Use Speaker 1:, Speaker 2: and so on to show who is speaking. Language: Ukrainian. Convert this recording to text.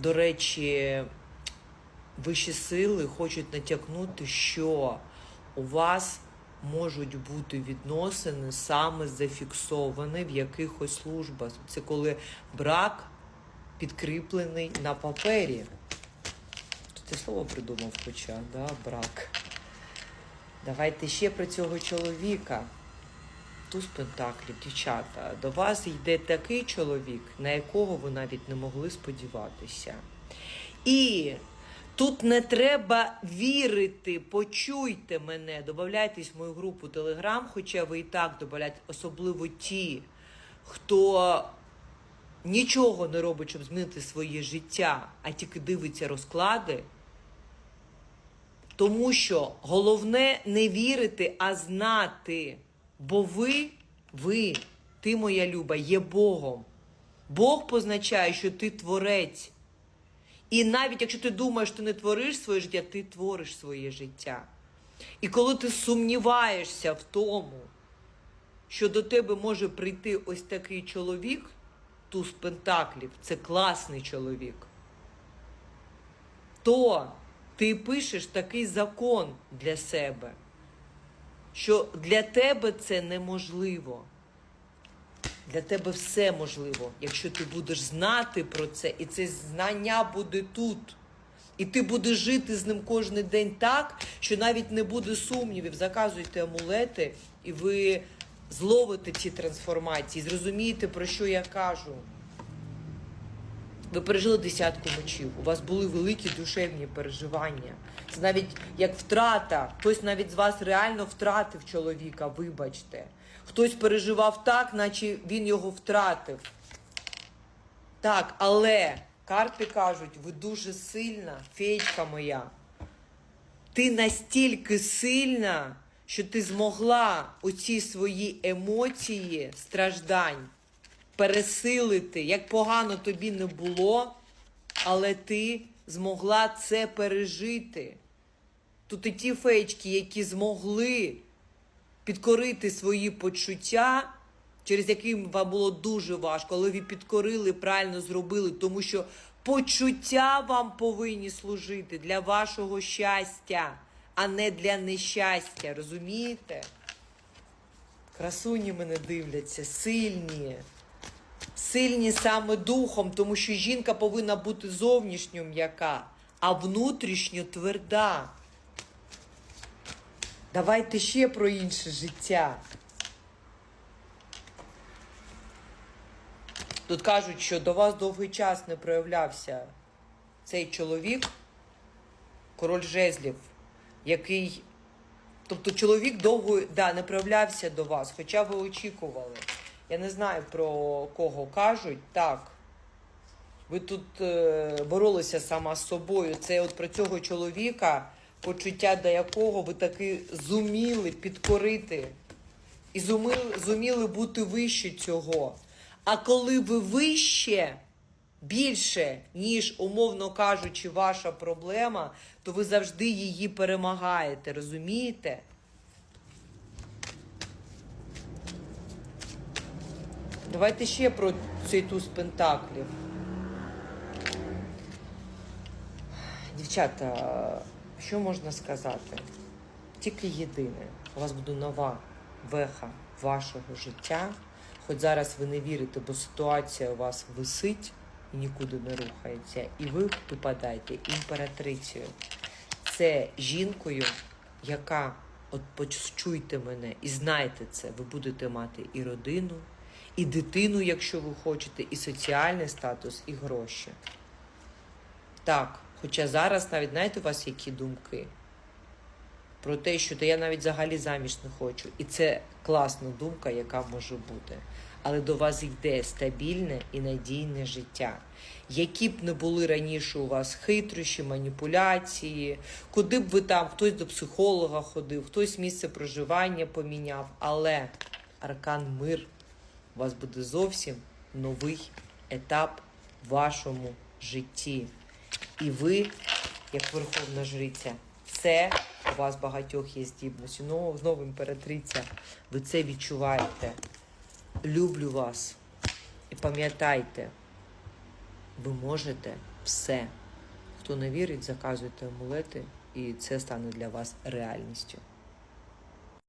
Speaker 1: до речі, вищі сили хочуть натякнути, що у вас можуть бути відносини саме зафіксовані в якихось службах. Це коли брак підкріплений на папері. Ти слово придумав, хоча, да, брак. Давайте ще про цього чоловіка. Туз Пентаклів, дівчата, до вас йде такий чоловік, на якого ви навіть не могли сподіватися. І тут не треба вірити, почуйте мене, додайтесь в мою групу Телеграм, хоча ви і так додаєте, особливо ті, хто нічого не робить, щоб змінити своє життя, а тільки дивиться розклади. Тому що головне не вірити, а знати. Бо ви, ви, ти, моя люба, є Богом. Бог позначає, що ти творець. І навіть якщо ти думаєш, ти не твориш своє життя, ти твориш своє життя. І коли ти сумніваєшся в тому, що до тебе може прийти ось такий чоловік, туз пентаклів, це класний чоловік, то ти пишеш такий закон для себе, що для тебе це неможливо. Для тебе все можливо, якщо ти будеш знати про це, і це знання буде тут. І ти будеш жити з ним кожен день так, що навіть не буде сумнівів. Заказуйте амулети, і ви зловите ці трансформації, зрозумієте, про що я кажу. Ви пережили десятку мечів, у вас були великі душевні переживання. Це навіть як втрата. Хтось навіть з вас реально втратив чоловіка, вибачте. Хтось переживав так, наче він його втратив. Так, але карти кажуть, ви дуже сильна, феєчка моя. Ти настільки сильна, що ти змогла оці свої емоції страждань пересилити, як погано тобі не було, але ти змогла це пережити. Тут і ті феєчки, які змогли підкорити свої почуття, через які вам було дуже важко, але ви підкорили, правильно зробили, тому що почуття вам повинні служити для вашого щастя, а не для нещастя. Розумієте? Красуні мене дивляться, сильні. Сильні саме духом, тому що жінка повинна бути зовнішньо м'яка, а внутрішньо тверда. Давайте ще про інше життя. Тут кажуть, що до вас довгий час не проявлявся цей чоловік, король жезлів, який. Тобто чоловік довго да, не проявлявся до вас, хоча ви очікували. Я не знаю про кого кажуть. Так. Ви тут е, боролися сама з собою. Це от про цього чоловіка, почуття до якого ви таки зуміли підкорити. І зуміли, зуміли бути вище цього. А коли ви вище, більше, ніж, умовно кажучи, ваша проблема, то ви завжди її перемагаєте. Розумієте? Давайте ще про цей туз пентаклів. Дівчата, що можна сказати? Тільки єдине, у вас буде нова веха вашого життя. Хоч зараз ви не вірите, бо ситуація у вас висить і нікуди не рухається, і ви випадаєте імператрицею. Це жінкою, яка, от почуйте мене і знайте це, ви будете мати і родину, і дитину, якщо ви хочете, і соціальний статус, і гроші. Так, хоча зараз навіть знаєте у вас які думки? Про те, що та я навіть взагалі заміж не хочу. І це класна думка, яка може бути. Але до вас йде стабільне і надійне життя. Які б не були раніше у вас хитрощі, маніпуляції, куди б ви там, хтось до психолога ходив, хтось місце проживання поміняв, але аркан мир у вас буде зовсім новий етап в вашому житті. І ви, як верховна жриця, це у вас багатьох є здібності. Ну, знову імператриця, ви це відчуваєте. Люблю вас. І пам'ятайте, ви можете все. Хто не вірить, заказуйте амулети, і це стане для вас реальністю.